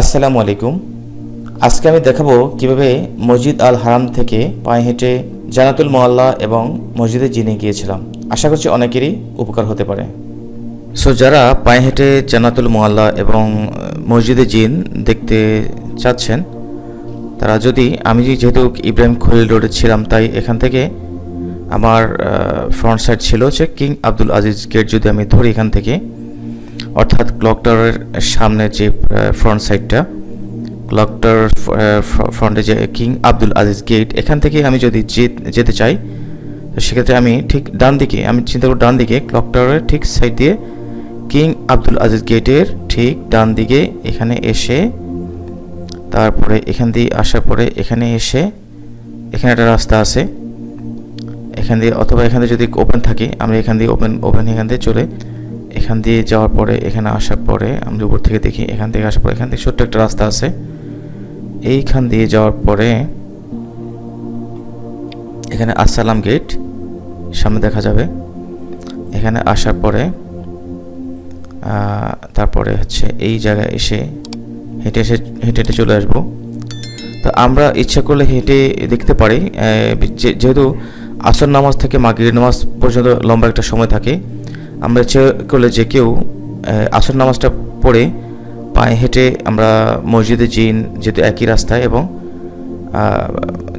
আসসালামু আলাইকুম। আজকে আমি দেখাবো কীভাবে মসজিদ আল হারাম থেকে পায়ে হেঁটে জানাতুল মোয়াল্লা এবং মসজিদে জিনে গিয়েছিলাম। আশা করছি অনেকেরই উপকার হতে পারে। সো যারা পায়ে হেঁটে জানাতুল মোয়াল্লা এবং মসজিদে জিন দেখতে চাচ্ছেন, তারা যদি, আমি যেহেতু ইব্রাহিম খলিল রোডে ছিলাম, তাই এখান থেকে আমার ফ্রন্ট সাইড ছিল যে কিং আব্দুল আজিজ গেট যদি আমি ধরি এখান থেকে অর্থাৎ ক্লক টাওয়ারের সামনে যে ফ্রন্ট সাইডটা ক্লক টাওয়ার ফ্রন্টে যে কিং আব্দুল আজিজ গেট এখান থেকে আমি যদি যেতে চাই, তো সেক্ষেত্রে আমি ঠিক ডান দিকে, আমি চিন্তা করি ডান দিকে ক্লক টাওয়ারের ঠিক সাইড দিয়ে কিং আব্দুল আজিজ গেটের ঠিক ডান দিকে এখানে এসে, তারপরে এখান দিয়ে আসার পরে এখানে এসে, এখানে একটা রাস্তা আছে, এখান দিয়ে অথবা এখান দিয়ে যদি ওপেন থাকে আমরা এখান দিয়ে ওপেন ওপেন এখান দিয়ে চলে এখান দিয়ে যাওয়ার পরে, এখানে আসার পরে, আমরা উপর থেকে দেখি, এখান থেকে আসার পরে, এখান থেকে ছোট্ট একটা রাস্তা আছে। এইখান দিয়ে যাওয়ার পরে, এখানে আসসালাম গেট সামনে দেখা যাবে। এখানে আসার পরে তারপরে হচ্ছে এই জায়গায় এসে হেঁটে এসে, হেঁটে হেঁটে চলে আসব। তো আমরা ইচ্ছা করলে হেঁটে দেখতে পারি যেহেতু আসর নামাজ থেকে মাগরিব নামাজ পর্যন্ত লম্বা একটা সময় থাকে আমরা ইচ্ছে করলে যে কেউ আসর নামাজটা পড়ে পায়ে হেঁটে আমরা মসজিদে জিন যেহেতু একই রাস্তায় এবং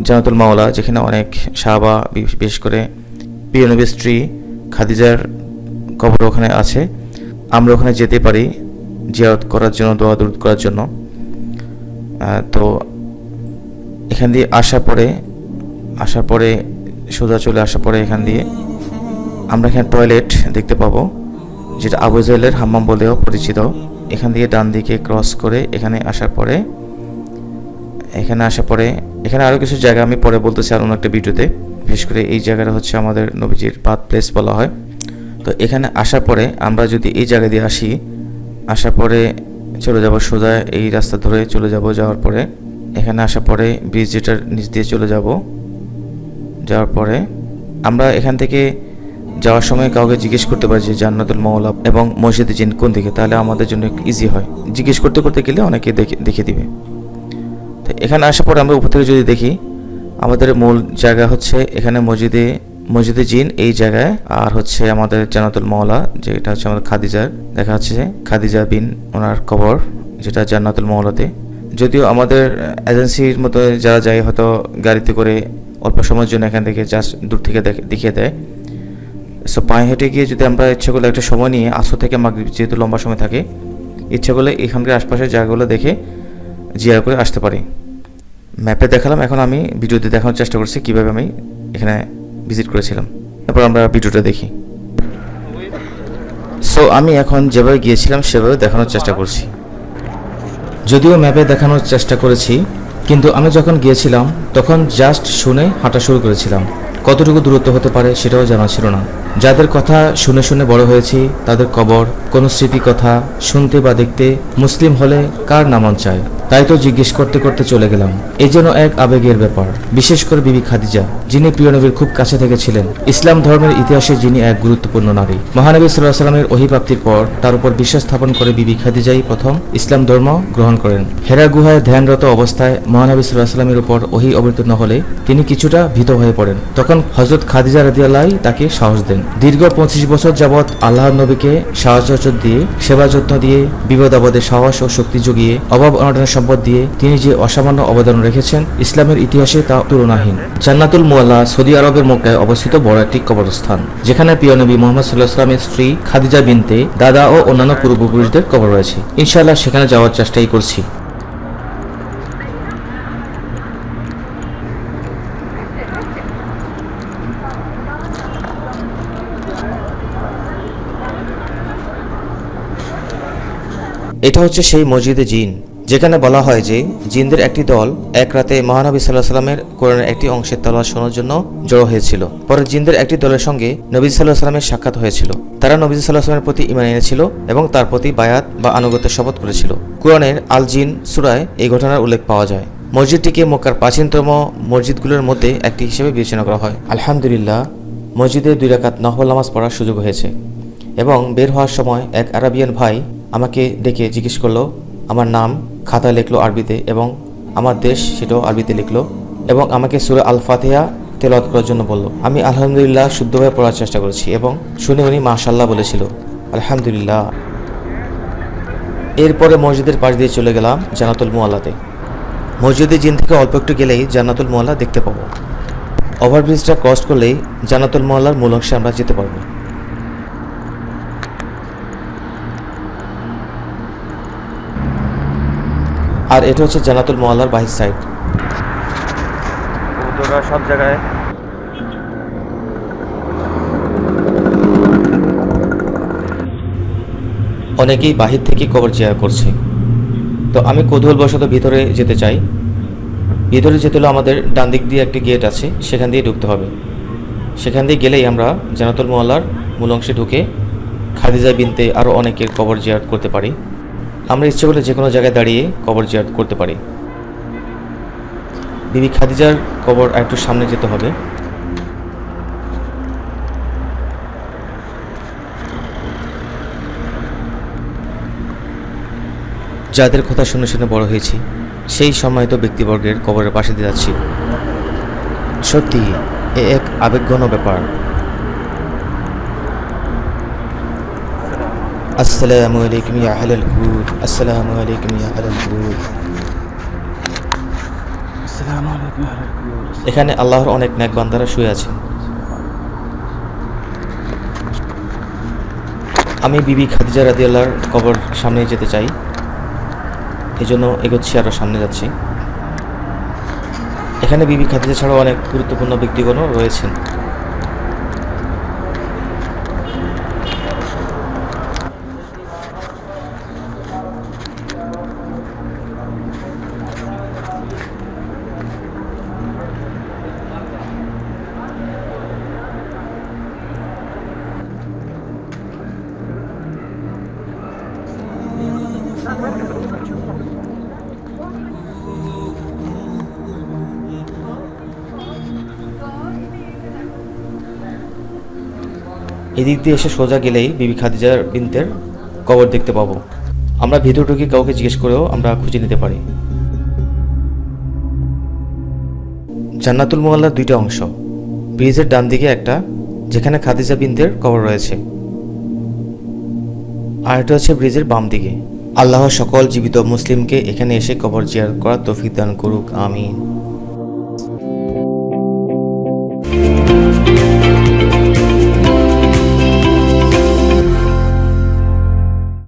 জানাতুল মাওলা যেখানে অনেক সাহাবা বি- বিশেষ করে পিয়নবী স্ত্রী খাদিজার কবর ওখানে আছে, আমরা ওখানে যেতে পারি জিয়ারত করার জন্য, দোয়া দূর করার জন্য। তো এখান দিয়ে আসার পরে আসার পরে সোজা চলে আসার পরে এখান দিয়ে আমরা এখানে টয়লেট দেখতে পাবো, যেটা আবু জাহেলের হাম্মাম বলেও পরিচিত। এখান দিয়ে ডান দিকে ক্রস করে এখানে আসার পরে, এখানে আসার পরে, এখানে আরও কিছু জায়গা আমি পরে বলতেছি আর অন্য একটা ভিডিওতে। বিশেষ করে এই জায়গাটা হচ্ছে আমাদের নবীজির বাদ প্লেস বলা হয়। তো এখানে আসার পরে আমরা যদি এই জায়গা দিয়ে আসি, আসার পরে চলে যাব সোজা এই রাস্তা ধরে চলে যাব যাওয়ার পরে। এখানে আসার পরে ব্রিজ যেটার নিচ দিয়ে চলে যাব। যাওয়ার পরে আমরা এখান থেকে যাওয়ার সময় কাউকে জিজ্ঞেস করতে পারি যে জান্নাতুল মৌলা এবং মসজিদে জিন কোন দিকে, তাহলে আমাদের জন্য ইজি হয়। জিজ্ঞেস করতে করতে গেলে অনেকে দেখে দেখে দিবে। তো এখানে আসার পর আমরা উপর থেকে যদি দেখি, আমাদের মূল জায়গা হচ্ছে এখানে মসজিদে মসজিদে জিন এই জায়গায়, আর হচ্ছে আমাদের জান্নাতুল মৌলা যেটা হচ্ছে আমাদের খাদিজার, দেখা যাচ্ছে খাদিজা বিন ওনার কবর, যেটা জান্নাতুল মৌলাতে যদিও আমাদের এজেন্সির মতো যারা যায় হয়তো গাড়িতে করে অল্প সময়ের জন্য এখান থেকে জাস্ট দূর থেকে দেখে- দেখিয়ে দেয়। সো পায়ে হেঁটে গিয়ে যদি আমরা ইচ্ছে করলে একটা সময় নিয়ে আসো থেকে মাগরিব যেহেতু লম্বা সময় থাকে, ইচ্ছে করলে এখানকার আশপাশের জায়গাগুলো দেখে জিয়ার করে আসতে পারি। ম্যাপে দেখালাম, এখন আমি ভিডিওতে দেখানোর চেষ্টা করছি কীভাবে আমি এখানে ভিজিট করেছিলাম। তারপর আমরা ভিডিওটা দেখি। সো আমি এখন যেভাবে গিয়েছিলাম, সেভাবে দেখানোর চেষ্টা করছি। যদিও ম্যাপে দেখানোর চেষ্টা করেছি, কিন্তু আমি যখন গিয়েছিলাম, তখন জাস্ট শুনে হাঁটা শুরু করেছিলাম। কতটুকু দূরত্ব হতে পারে সেটাও জানা ছিল না। যাদের কথা শুনে শুনে বড় হয়েছি, তাদের কবর, কোনো স্মৃতি কথা শুনতে বা দেখতে মুসলিম হলে কার নামন চায়? তাই তো জিজ্ঞেস করতে করতে চলে গেলাম। এই যেন এক আবেগের ব্যাপার। বিশেষ করে বিবি খাদিজা, যিনি প্রিয় নবীর খুব কাছে থেকে ছিলেন ইসলাম ধর্মের ইতিহাসে যিনি এক গুরুত্বপূর্ণ নারী। মহানবী সাল্লাহ সাল্লামের অহিপ্রাপ্তির পর তার উপর বিশ্বাস স্থাপন করে বিবি খাদিজাই প্রথম ইসলাম ধর্ম গ্রহণ করেন। হেরা গুহায় ধ্যানরত অবস্থায় মহানবী সাল্লাহ সাল্লামের উপর ওহি অবতীর্ণ হলে তিনি কিছুটা ভীত হয়ে পড়েন। তখন হজরত খাদিজা রাদিয়াল্লাহ তাকে সাহস দেন। দীর্ঘ পঁচিশ বছর যাবৎ আল্লাহর নবীকে সাহায্য দিয়ে সেবা যত্ন দিয়ে বিপদ আপদে সাহস ও শক্তি জুগিয়ে অভাব অনটনের সম্পদ দিয়ে তিনি যে অসামান্য অবদান রেখেছেন ইসলামের ইতিহাসে তা তুলনাহীন। জান্নাতুল মুআল্লা সৌদি আরবের মক্কায় অবস্থিত বড় একটি কবরস্থান, যেখানে প্রিয় নবী মোহাম্মদ সাল্লাহ সাল্লামের স্ত্রী খাদিজা বিনতে দাদা ও অন্যান্য পূর্বপুরুষদের কবর রয়েছে। ইনশাআল্লাহ সেখানে যাওয়ার চেষ্টাই করছি। এটা হচ্ছে সেই মসজিদে জিন। যেখানে বলা হয় যে জিনদের একটি দল এক রাতে মহানবী সাল্লাহ সাল্লামের কোরআনের একটি অংশের তলোয়ার শোনার জন্য জড়ো হয়েছিল। পরে জিনদের একটি দলের সঙ্গে নবী সাল্লাহ সাল্লামের সাক্ষাৎ হয়েছিল। তারা নবী সাল্লাহ সাল্লামের প্রতি ইমান এনেছিল এবং তার প্রতি বায়াত বা আনুগত্যের শপথ করেছিল। কোরআনের আল জিন সুরায় এই ঘটনার উল্লেখ পাওয়া যায়। মসজিদটিকে মক্কার প্রাচীনতম মসজিদগুলোর মধ্যে একটি হিসেবে বিবেচনা করা হয়। আলহামদুলিল্লাহ, মসজিদে দুই রাকাত নহল নামাজ পড়ার সুযোগ হয়েছে এবং বের হওয়ার সময় এক আরাবিয়ান ভাই আমাকে ডেকে জিজ্ঞেস করল, আমার নাম? খাতা লিখলো আরবিতে এবং আমার দেশ সেটাও আরবিতে লিখলো এবং আমাকে সুরে আল ফাতিহা তেলাওয়াত করার জন্য বলল। আমি আলহামদুলিল্লাহ শুদ্ধভাবে পড়ার চেষ্টা করেছি এবং শুনে উনি মাশাল্লাহ বলেছিল। আলহামদুলিল্লাহ। এরপরে মসজিদের পাশ দিয়ে চলে গেলাম জানাতুল মোয়াল্লাতে মসজিদের জিন থেকে অল্প একটু গেলেই জান্নাতুল মোয়াল্লা দেখতে পাবো। ওভারব্রিজটা ক্রস করলেই জান্নাতুল মোয়াল্লার মূল অংশে আমরা যেতে পারব। আর এটা হচ্ছে জান্নাতুল মোয়াল্লার বাহির সাইড সব জায়গায়। অনেকেই বাহির থেকে কবর জিয়ার করছে। তো আমি কৌতূহলবশত ভিতরে যেতে চাই। ভিতরে যেতে হলে আমাদের ডান দিক দিয়ে একটি গেট আছে সেখান দিয়ে ঢুকতে হবে। সেখান দিয়ে গেলেই আমরা জানাতুল মোয়াল্লার মূল অংশে ঢুকে খাদিজা বিনতে আরও অনেকের কবর জিয়ারত করতে পারি। আমরা ইচ্ছে করলে যে কোনো জায়গায় দাঁড়িয়ে কবর জিয়ারত করতে পারি। বিবি খাদিজার কবর একটু সামনে যেতে হবে। যাদের কথা শুনে শুনে বড় হয়েছি, সেই সম্মানিত ব্যক্তিবর্গের কবরের পাশে দিয়ে যাচ্ছি। সত্যি, এ এক আবেগঘন ব্যাপার। আসসালামু আলাইকুম ইয়া আহলাল কুর আসসালামু আলাইকুম ইয়া আহলাল কুর এখানে আল্লাহর অনেক ন্যাক বান্দারা শুয়ে আছেন। আমি বিবি খাদিজা রাদিয়াল্লাহর কবর সামনে যেতে চাই। এই জন্য এগোচ্ছি আরও সামনে যাচ্ছি। এখানে বিবি খাদিজা ছাড়াও অনেক গুরুত্বপূর্ণ ব্যক্তিগণও রয়েছেন। এদিক দিয়ে এসে সোজা গেলেই বিবি খাদিজার বিনতের কবর দেখতে পাবো। আমরা ভিতর ঢুকে কাউকে জিজ্ঞেস করেও আমরা খুঁজে নিতে পারি। জান্নাতুল মোয়াল্লার দুইটা অংশ। ব্রিজের ডান দিকে একটা, যেখানে খাদিজা বিনতের কবর রয়েছে। আর এটা হচ্ছে ব্রিজের বাম দিকে আল্লাহ সকল জীবিত মুসলিমকে এখানে এসে কবর জিয়ার করার তৌফিক দান করুক, আমিন।